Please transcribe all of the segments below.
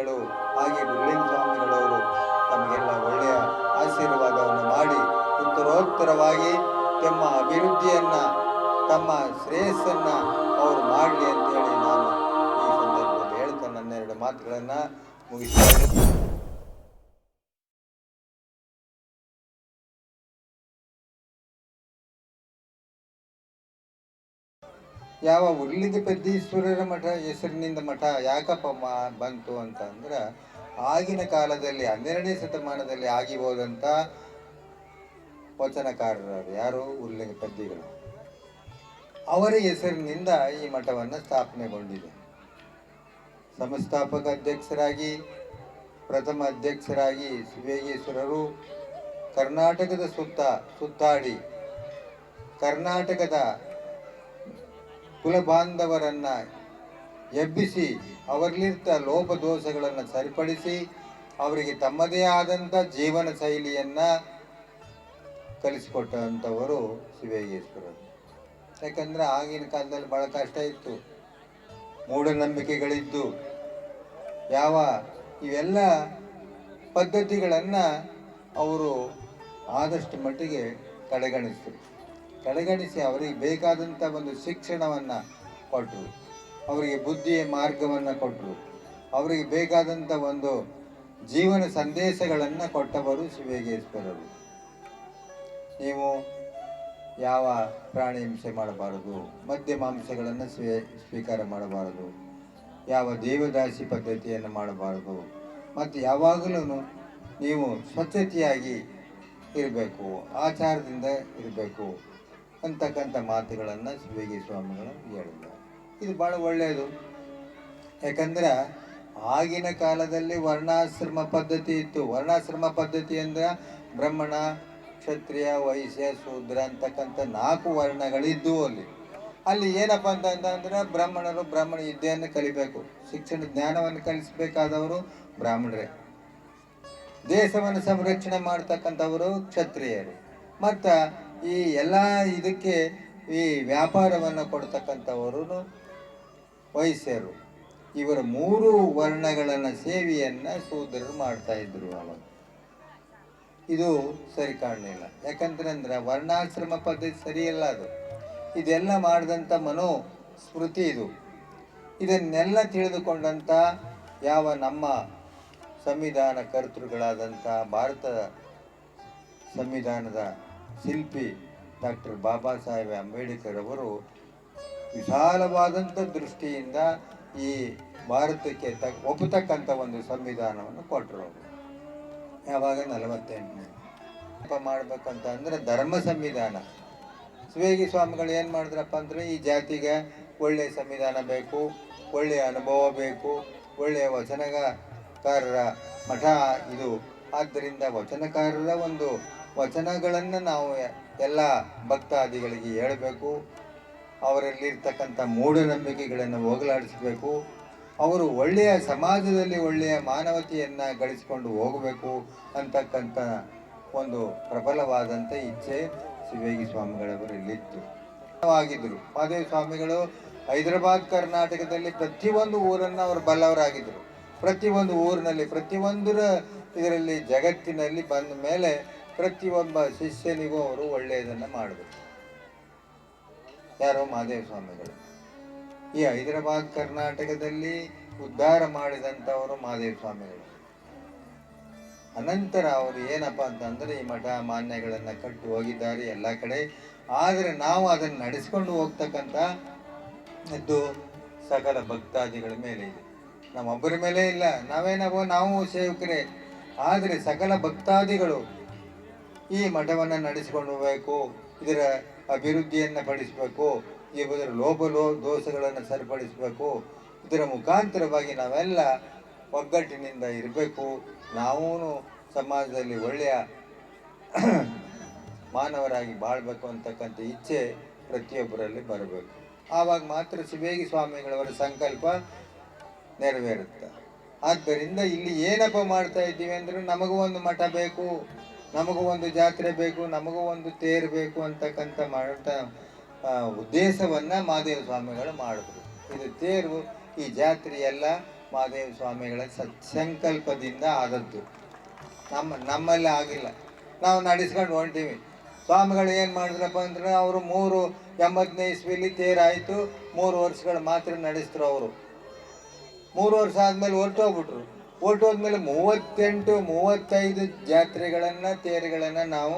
ಶ್ರೀಗಳು ಹಾಗೆ ಗುರುಲಿಂಗ ಸ್ವಾಮಿಗಳವರು ತಮಗೆಲ್ಲ ಒಳ್ಳೆಯ ಆಶೀರ್ವಾದವನ್ನು ಮಾಡಿ ಉತ್ತರೋತ್ತರವಾಗಿ ತಮ್ಮ ಅಭಿವೃದ್ಧಿಯನ್ನು, ತಮ್ಮ ಶ್ರೇಯಸ್ಸನ್ನು ಅವರು ಮಾಡಲಿ ಅಂತೇಳಿ ನಾನು ಈ ಸಂದರ್ಭದಲ್ಲಿ ಹೇಳ್ತಾ ನನ್ನ ಎರಡು ಮುಗಿಸ್ತಾ ಮುಗಿಸ್ತೇನೆ ಯಾವ ಉರ್ಲಿದ ಪೆದ್ದೀಶ್ವರರ ಮಠ ಹೆಸರಿನಿಂದ ಮಠ, ಯಾಕಪ್ಪ ಮಾ ಬಂತು ಅಂತ ಅಂದ್ರೆ, ಆಗಿನ ಕಾಲದಲ್ಲಿ, ಹನ್ನೆರಡನೇ ಶತಮಾನದಲ್ಲಿ ಆಗಿ ಹೋದಂಥ ವಚನಕಾರರು ಯಾರು? ಉರ್ಲಿಗ ಪದ್ಯಗಳು ಅವರ ಹೆಸರಿನಿಂದ ಈ ಮಠವನ್ನು ಸ್ಥಾಪನೆಗೊಂಡಿದೆ. ಸಂಸ್ಥಾಪಕ ಅಧ್ಯಕ್ಷರಾಗಿ, ಪ್ರಥಮ ಅಧ್ಯಕ್ಷರಾಗಿ ಶಿವೇಗೇಶ್ವರರು ಕರ್ನಾಟಕದ ಸುತ್ತ, ಸುತ್ತಾಡಿ, ಕರ್ನಾಟಕದ ಕುಲಬಾಂಧವರನ್ನ ಎಬ್ಬಿಸಿ ಅವರಲ್ಲಿರ್ತ ಲೋಪದೋಷಗಳನ್ನು ಸರಿಪಡಿಸಿ ಅವರಿಗೆ ತಮ್ಮದೇ ಆದಂಥ ಜೀವನ ಶೈಲಿಯನ್ನ ಕಲಿಸಿಕೊಟ್ಟಂಥವರು ಶಿವೇಗೇಶ್ವರರು. ಯಾಕಂದ್ರೆ ಆಗಿನ ಕಾಲದಲ್ಲಿ ಬಹಳ ಕಷ್ಟ ಇತ್ತು. ಮೂಢನಂಬಿಕೆಗಳಿದ್ದು. ಯಾವ ಇವೆಲ್ಲ ಪದ್ಧತಿಗಳನ್ನು ಅವರು ಆದಷ್ಟು ಮಟ್ಟಿಗೆ ಕಡೆಗಣಿಸಿದ್ರು ಕಡೆಗಣಿಸಿ ಅವರಿಗೆ ಬೇಕಾದಂಥ ಒಂದು ಶಿಕ್ಷಣವನ್ನು ಕೊಟ್ಟರು ಅವರಿಗೆ ಬುದ್ಧಿಯ ಮಾರ್ಗವನ್ನು ಕೊಟ್ಟರು ಅವರಿಗೆ ಬೇಕಾದಂಥ ಒಂದು ಜೀವನ ಸಂದೇಶಗಳನ್ನು ಕೊಟ್ಟವರು ಶಿವೇಗೇಶ್ವರರು ನೀವು ಯಾವ ಪ್ರಾಣಿ ಹಿಂಸೆ ಮಾಡಬಾರದು? ಮದ್ಯ ಮಾಂಸಗಳನ್ನು ಸ್ವೀ, ಸ್ವೀಕಾರ ಮಾಡಬಾರದು. ಯಾವ ದೇವದಾಸಿ ಪದ್ಧತಿಯನ್ನು ಮಾಡಬಾರದು? ಮತ್ತು ಯಾವಾಗಲೂ ನೀವು ಸ್ವಚ್ಛತೆಯಾಗಿ ಇರಬೇಕು, ಆಚಾರದಿಂದ ಇರಬೇಕು. ಅಂತಕ್ಕಂಥ ಮಾತುಗಳನ್ನು ಶಿವಗಿ ಸ್ವಾಮಿಗಳು ಹೇಳಿದ್ದಾರೆ. ಇದು ಭಾಳ ಒಳ್ಳೆಯದು. ಯಾಕಂದ್ರೆ ಆಗಿನ ಕಾಲದಲ್ಲಿ ವರ್ಣಾಶ್ರಮ ಪದ್ಧತಿ ಇತ್ತು. ವರ್ಣಾಶ್ರಮ ಪದ್ಧತಿ ಅಂದ್ರೆ ಬ್ರಾಹ್ಮಣ, ಕ್ಷತ್ರಿಯ, ವೈಶ್ಯ, ಶೂದ್ರ ಅಂತಕ್ಕಂಥ ನಾಲ್ಕು ವರ್ಣಗಳಿದ್ದವು ಅಲ್ಲಿ. ಅಲ್ಲಿ ಏನಪ್ಪ ಅಂತ ಅಂತಂದ್ರೆ ಬ್ರಾಹ್ಮಣರು ಬ್ರಾಹ್ಮಣ ವಿದ್ಯೆಯನ್ನು ಕಲಿಬೇಕು. ಶಿಕ್ಷಣ ಜ್ಞಾನವನ್ನು ಕಲಿಸಬೇಕಾದವರು ಬ್ರಾಹ್ಮಣರೇ. ದೇಶವನ್ನು ಸಂರಕ್ಷಣೆ ಮಾಡ್ತಕ್ಕಂಥವರು ಕ್ಷತ್ರಿಯರು. ಮತ್ತು ಈ ಎಲ್ಲ ಇದಕ್ಕೆ ಈ ವ್ಯಾಪಾರವನ್ನು ಕೊಡ್ತಕ್ಕಂಥವರು ವೈಶ್ಯರು ಇವರ ಮೂರು ವರ್ಣಗಳನ್ನು ಸೇವೆಯನ್ನು ಸೋದರರು ಮಾಡ್ತಾ ಇದ್ರು ಅವಾಗ ಇದು ಸರಿ ಕಾಣಲಿಲ್ಲ. ಯಾಕಂತಂದ್ರೆ ವರ್ಣಾಶ್ರಮ ಪದ್ಧತಿ ಸರಿಯಲ್ಲ ಅದು. ಇದೆಲ್ಲ ಮಾಡಿದಂಥ ಮನೋ ಸ್ಮೃತಿ ಇದು. ಇದನ್ನೆಲ್ಲ ತಿಳಿದುಕೊಂಡಂಥ ಯಾವ ನಮ್ಮ ಸಂವಿಧಾನ ಕರ್ತೃಗಳಾದಂಥ ಭಾರತದ ಸಂವಿಧಾನದ ಶಿಲ್ಪಿ ಡಾಕ್ಟರ್ ಬಾಬಾ ಸಾಹೇಬ್ ಅಂಬೇಡ್ಕರ್ ಅವರು ವಿಶಾಲವಾದಂಥ ದೃಷ್ಟಿಯಿಂದ ಈ ಭಾರತಕ್ಕೆ ತ ಒಪ್ಪತಕ್ಕಂಥ ಒಂದು ಸಂವಿಧಾನವನ್ನು ಕೊಟ್ಟರು ಅವರು. ಯಾವಾಗ? ನಲವತ್ತೆಂಟನೇ. ಮಾಡಬೇಕಂತ ಅಂದರೆ ಧರ್ಮ ಸಂವಿಧಾನ. ಸ್ವೇಗಿ ಸ್ವಾಮಿಗಳು ಏನು ಮಾಡಿದ್ರಪ್ಪ ಅಂದರೆ ಈ ಜಾತಿಗೆ ಒಳ್ಳೆಯ ಸಂವಿಧಾನ ಬೇಕು ಒಳ್ಳೆಯ ಅನುಭವ ಬೇಕು ಒಳ್ಳೆಯ ವಚನಕಾರರ ಮಠ ಇದು. ಆದ್ದರಿಂದ ವಚನಕಾರರ ಒಂದು ವಚನಗಳನ್ನು ನಾವು ಎಲ್ಲ ಭಕ್ತಾದಿಗಳಿಗೆ ಹೇಳಬೇಕು. ಅವರಲ್ಲಿರ್ತಕ್ಕಂಥ ಮೂಢನಂಬಿಕೆಗಳನ್ನು ಹೋಗಲಾಡಿಸಬೇಕು. ಅವರು ಒಳ್ಳೆಯ ಸಮಾಜದಲ್ಲಿ ಒಳ್ಳೆಯ ಮಾನವತೆಯನ್ನು ಗಳಿಸಿಕೊಂಡು ಹೋಗಬೇಕು ಅಂತಕ್ಕಂಥ ಒಂದು ಪ್ರಬಲವಾದಂಥ ಇಚ್ಛೆ ಶಿವೇಗಿ ಸ್ವಾಮಿಗಳವರಲ್ಲಿತ್ತು ಆಗಿದ್ದರು ಮಾದೇವ ಸ್ವಾಮಿಗಳು ಹೈದರಾಬಾದ್, ಕರ್ನಾಟಕದಲ್ಲಿ ಪ್ರತಿಯೊಂದು ಊರನ್ನು ಅವರು ಬಲ್ಲವರಾಗಿದ್ದರು ಪ್ರತಿಯೊಂದು ಊರಿನಲ್ಲಿ, ಪ್ರತಿಯೊಂದರ ಇದರಲ್ಲಿ, ಜಗತ್ತಿನಲ್ಲಿ ಬಂದ ಮೇಲೆ ಪ್ರತಿಯೊಬ್ಬ ಶಿಷ್ಯನಿಗೂ ಅವರು ಒಳ್ಳೆಯದನ್ನು ಮಾಡಬೇಕು. ಯಾರೋ ಮಾದೇವ ಸ್ವಾಮಿಗಳು. ಈ ಹೈದರಾಬಾದ್ ಕರ್ನಾಟಕದಲ್ಲಿ ಉದ್ಧಾರ ಮಾಡಿದಂಥವರು ಮಾದೇವ ಸ್ವಾಮಿಗಳು. ಅನಂತರ ಅವರು ಏನಪ್ಪ ಅಂತಂದರೆ ಈ ಮಠ ಮಾನ್ಯಗಳನ್ನು ಕಟ್ಟು ಹೋಗಿದ್ದಾರೆ ಎಲ್ಲ ಕಡೆ. ಆದರೆ ನಾವು ಅದನ್ನು ನಡೆಸ್ಕೊಂಡು ಹೋಗ್ತಕ್ಕಂಥ ಇದು ಸಕಲ ಭಕ್ತಾದಿಗಳ ಮೇಲೆ ಇದೆ. ನಮ್ಮೊಬ್ಬರ ಮೇಲೆ ಇಲ್ಲ. ನಾವೇನೋ ನಾವು ಸೇವಕರೇ. ಆದರೆ ಸಕಲ ಭಕ್ತಾದಿಗಳು ಈ ಮಠವನ್ನು ನಡೆಸಿಕೊಂಡು ಹೋಗಬೇಕು, ಇದರ ಅಭಿವೃದ್ಧಿಯನ್ನು ಪಡಿಸಬೇಕು ಇದರ ಲೋಪ ಲೋ, ದೋಷಗಳನ್ನು ಸರಿಪಡಿಸಬೇಕು, ಇದರ ಮುಖಾಂತರವಾಗಿ ನಾವೆಲ್ಲ ಒಗ್ಗಟ್ಟಿನಿಂದ ಇರಬೇಕು. ನಾವೂ ಸಮಾಜದಲ್ಲಿ ಒಳ್ಳೆಯ ಮಾನವರಾಗಿ ಬಾಳ್ಬೇಕು ಅಂತಕ್ಕಂಥ ಇಚ್ಛೆ ಪ್ರತಿಯೊಬ್ಬರಲ್ಲಿ ಬರಬೇಕು. ಆವಾಗ ಮಾತ್ರ ಶಿವೇಗಿ ಸ್ವಾಮಿಗಳವರ ಸಂಕಲ್ಪ ನೆರವೇರುತ್ತೆ. ಆದ್ದರಿಂದ ಇಲ್ಲಿ ಏನಪ್ಪ ಮಾಡ್ತಾ ಇದ್ದೀವಿ ಅಂದರೆ ನಮಗೂ ಒಂದು ಮಠ ಬೇಕು. ನಮಗೂ ಒಂದು ಜಾತ್ರೆ ಬೇಕು, ನಮಗೂ ಒಂದು ತೇರು ಬೇಕು ಅಂತಕ್ಕಂಥ ಮಾಡಂಥ ಉದ್ದೇಶವನ್ನು ಮಾದೇವ ಸ್ವಾಮಿಗಳು ಮಾಡಿದ್ರು. ಇದು ತೇರು, ಈ ಜಾತ್ರೆ ಎಲ್ಲ ಮಹಾದೇವ ಸ್ವಾಮಿಗಳ ಸತ್ಸಂಕಲ್ಪದಿಂದ ಆದದ್ದು. ನಮ್ಮ, ನಮ್ಮಲ್ಲಿ ಆಗಿಲ್ಲ. ನಾವು ನಡೆಸ್ಕೊಂಡು ಹೊಂಟೀವಿ. ಸ್ವಾಮಿಗಳು ಏನು ಮಾಡಿದ್ರಪ್ಪ ಅಂದ್ರೆ, ಅವರು ಮೂರು ಎಂಬತ್ತನೇ ಇಸ್ವಿಲಿ ತೇರಾಯಿತು, ಮೂರು ವರ್ಷಗಳು ಮಾತ್ರ ನಡೆಸಿದ್ರು ಅವರು. ಮೂರು ವರ್ಷ ಆದಮೇಲೆ ಹೊರ್ಟೋಗ್ಬಿಟ್ರು. ಹೊರ್ಟೋದ್ಮೇಲೆ ಮೂವತ್ತೆಂಟು, ಮೂವತ್ತೈದು ಜಾತ್ರೆಗಳನ್ನು, ತೇರುಗಳನ್ನು ನಾವು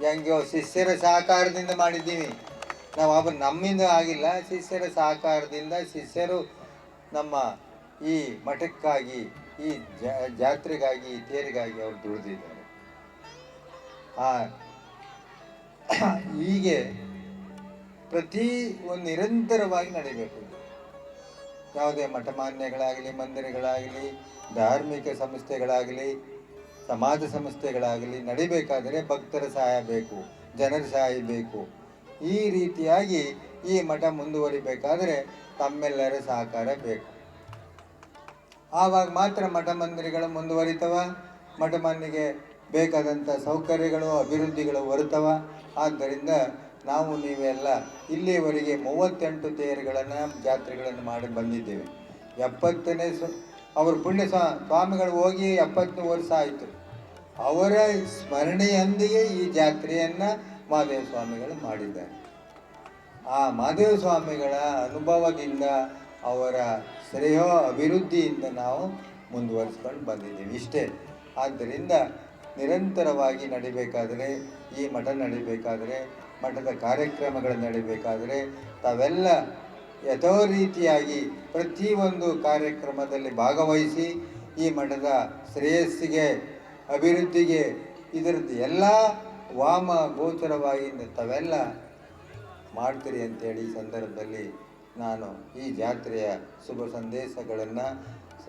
ಹೆಂಗೋ ಶಿಷ್ಯರ ಸಹಕಾರದಿಂದ ಮಾಡಿದ್ದೀವಿ ನಾವು ಅವ ನಮ್ಮಿಂದ ಆಗಿಲ್ಲ, ಶಿಷ್ಯರ ಸಹಕಾರದಿಂದ ಶಿಷ್ಯರು ನಮ್ಮ ಈ ಮಠಕ್ಕಾಗಿ, ಈ ಜಾತ್ರೆಗಾಗಿ ಈ ತೇರಿಗಾಗಿ ಅವರು ದುಡಿದಿದ್ದಾರೆ ಆ, ಹೀಗೆ ಪ್ರತಿ ಒಂದು ನಿರಂತರವಾಗಿ ನಡಿಬೇಕು. ಯಾವುದೇ ಮಠಮಾನ್ಯಗಳಾಗಲಿ ಮಂದಿರಗಳಾಗಲಿ, ಧಾರ್ಮಿಕ ಸಂಸ್ಥೆಗಳಾಗಲಿ, ಸಮಾಜ ಸಂಸ್ಥೆಗಳಾಗಲಿ ನಡಿಬೇಕಾದರೆ ಭಕ್ತರ ಸಹಾಯ ಬೇಕು, ಜನರ ಸಹಾಯ ಬೇಕು. ಈ ರೀತಿಯಾಗಿ ಈ ಮಠ ಮುಂದುವರಿಬೇಕಾದರೆ ತಮ್ಮೆಲ್ಲರ ಸಹಕಾರ ಬೇಕು. ಆವಾಗ ಮಾತ್ರ ಮಠ ಮಂದಿರಗಳು ಮುಂದುವರಿತವ, ಮಠ ಮಾನ್ಯಗೆ ಬೇಕಾದಂಥ ಸೌಕರ್ಯಗಳು, ಅಭಿವೃದ್ಧಿಗಳು ಬರುತ್ತವ. ಆದ್ದರಿಂದ ನಾವು ನೀವೆಲ್ಲ ಇಲ್ಲಿಯವರೆಗೆ ಮೂವತ್ತೆಂಟು ತೇರುಗಳನ್ನು ಜಾತ್ರೆಗಳನ್ನು ಮಾಡಿ ಬಂದಿದ್ದೇವೆ. ಎಪ್ಪತ್ತನೇ ಸ, ಅವರು ಪುಣ್ಯ ಸ್ವಾ, ಸ್ವಾಮಿಗಳು ಹೋಗಿ ಎಪ್ಪತ್ತನೇ ವರ್ಷ ಆಯಿತು. ಅವರ ಸ್ಮರಣೆಯೊಂದಿಗೆ ಈ ಜಾತ್ರೆಯನ್ನು ಮಾದೇವ ಸ್ವಾಮಿಗಳು ಮಾಡಿದ್ದಾರೆ. ಆ ಮಹಾದೇವ ಸ್ವಾಮಿಗಳ ಅನುಭವದಿಂದ ಅವರ ಶ್ರೇಯೋ ಅಭಿವೃದ್ಧಿಯಿಂದ ನಾವು ಮುಂದುವರಿಸ್ಕೊಂಡು ಬಂದಿದ್ದೀವಿ ಇಷ್ಟೇ. ಆದ್ದರಿಂದ ನಿರಂತರವಾಗಿ ನಡಿಬೇಕಾದರೆ, ಈ ಮಠ ನಡಿಬೇಕಾದರೆ ಮಠದ ಕಾರ್ಯಕ್ರಮಗಳು ನಡೀಬೇಕಾದರೆ ತಾವೆಲ್ಲ ಯಥೋ ರೀತಿಯಾಗಿ ಪ್ರತಿಯೊಂದು ಕಾರ್ಯಕ್ರಮದಲ್ಲಿ ಭಾಗವಹಿಸಿ ಈ ಮಠದ ಶ್ರೇಯಸ್ಸಿಗೆ, ಅಭಿವೃದ್ಧಿಗೆ, ಇದರದ್ದು ಎಲ್ಲ ವಾಮ ಗೋಚರವಾಗಿ ತಾವೆಲ್ಲ ಮಾಡ್ತೀರಿ ಅಂತೇಳಿ ಈ ಸಂದರ್ಭದಲ್ಲಿ ನಾನು ಈ ಜಾತ್ರೆಯ ಶುಭ ಸಂದೇಶಗಳನ್ನು ಸ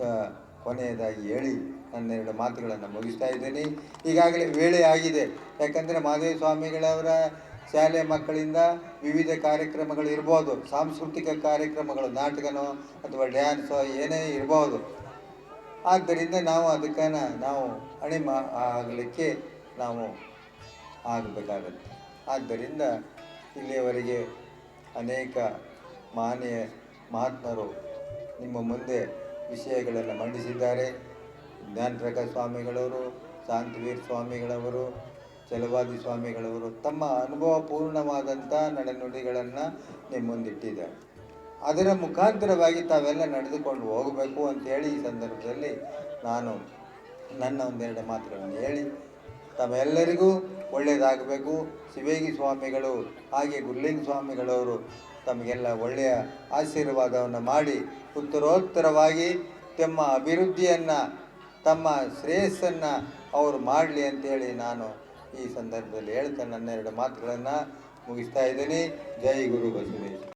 ಕೊನೆಯದಾಗಿ ಹೇಳಿ ನನ್ನೆರಡು ಮಾತುಗಳನ್ನು ಮುಗಿಸ್ತಾ ಇದ್ದೀನಿ. ಈಗಾಗಲೇ ವೇಳೆ ಆಗಿದೆ. ಯಾಕಂದರೆ ಮಹಾದೇವ ಸ್ವಾಮಿಗಳವರ ಶಾಲೆ ಮಕ್ಕಳಿಂದ ವಿವಿಧ ಕಾರ್ಯಕ್ರಮಗಳು ಇರ್ಬೋದು, ಸಾಂಸ್ಕೃತಿಕ ಕಾರ್ಯಕ್ರಮಗಳು, ನಾಟಕನೋ ಅಥವಾ ಡ್ಯಾನ್ಸೋ ಏನೇ ಇರ್ಬೋದು. ಆದ್ದರಿಂದ ನಾವು ಅದಕ್ಕನ್ನು ನಾವು ಅಣಿ ಆಗಲಿಕ್ಕೆ ನಾವು ಆಗಬೇಕಾಗುತ್ತೆ. ಆದ್ದರಿಂದ ಇಲ್ಲಿಯವರೆಗೆ ಅನೇಕ ಮಾನ್ಯ ಮಹಾತ್ಮರು ನಿಮ್ಮ ಮುಂದೆ ವಿಷಯಗಳನ್ನು ಮಂಡಿಸಿದ್ದಾರೆ. ಜ್ಞಾನಪ್ರಕಾಶ ಸ್ವಾಮಿಗಳವರು, ಶಾಂತವೀರ್ ಸ್ವಾಮಿಗಳವರು ಚಲವಾದಿ ಸ್ವಾಮಿಗಳವರು ತಮ್ಮ ಅನುಭವ ಪೂರ್ಣವಾದಂಥ ನಡೆನುಡಿಗಳನ್ನು ನಿಮ್ಮ ಮುಂದಿಟ್ಟಿದ್ದಾರೆ ಅದರ ಮುಖಾಂತರವಾಗಿ ತಾವೆಲ್ಲ ನಡೆದುಕೊಂಡು ಹೋಗಬೇಕು ಅಂತೇಳಿ ಈ ಸಂದರ್ಭದಲ್ಲಿ ನಾನು ನನ್ನ ಒಂದೆರಡು ಮಾತುಗಳನ್ನು ಹೇಳಿ, ತಮ್ಮೆಲ್ಲರಿಗೂ ಒಳ್ಳೆಯದಾಗಬೇಕು ಶಿವೇಗಿ ಸ್ವಾಮಿಗಳು ಹಾಗೆ ಗುರ್ಲಿಂಗ ಸ್ವಾಮಿಗಳವರು ತಮಗೆಲ್ಲ ಒಳ್ಳೆಯ ಆಶೀರ್ವಾದವನ್ನು ಮಾಡಿ ಉತ್ತರೋತ್ತರವಾಗಿ ತಮ್ಮ ಅಭಿವೃದ್ಧಿಯನ್ನು, ತಮ್ಮ ಶ್ರೇಯಸ್ಸನ್ನು ಅವರು ಮಾಡಲಿ ಅಂತೇಳಿ ನಾನು ಈ ಸಂದರ್ಭದಲ್ಲಿ ಹೇಳ್ತಾ ನನ್ನೆರಡು ಮಾತುಗಳನ್ನು ಮುಗಿಸ್ತಾ ಇದ್ದೀನಿ. ಜೈ ಗುರು ಬಸವೇಶ್ವರ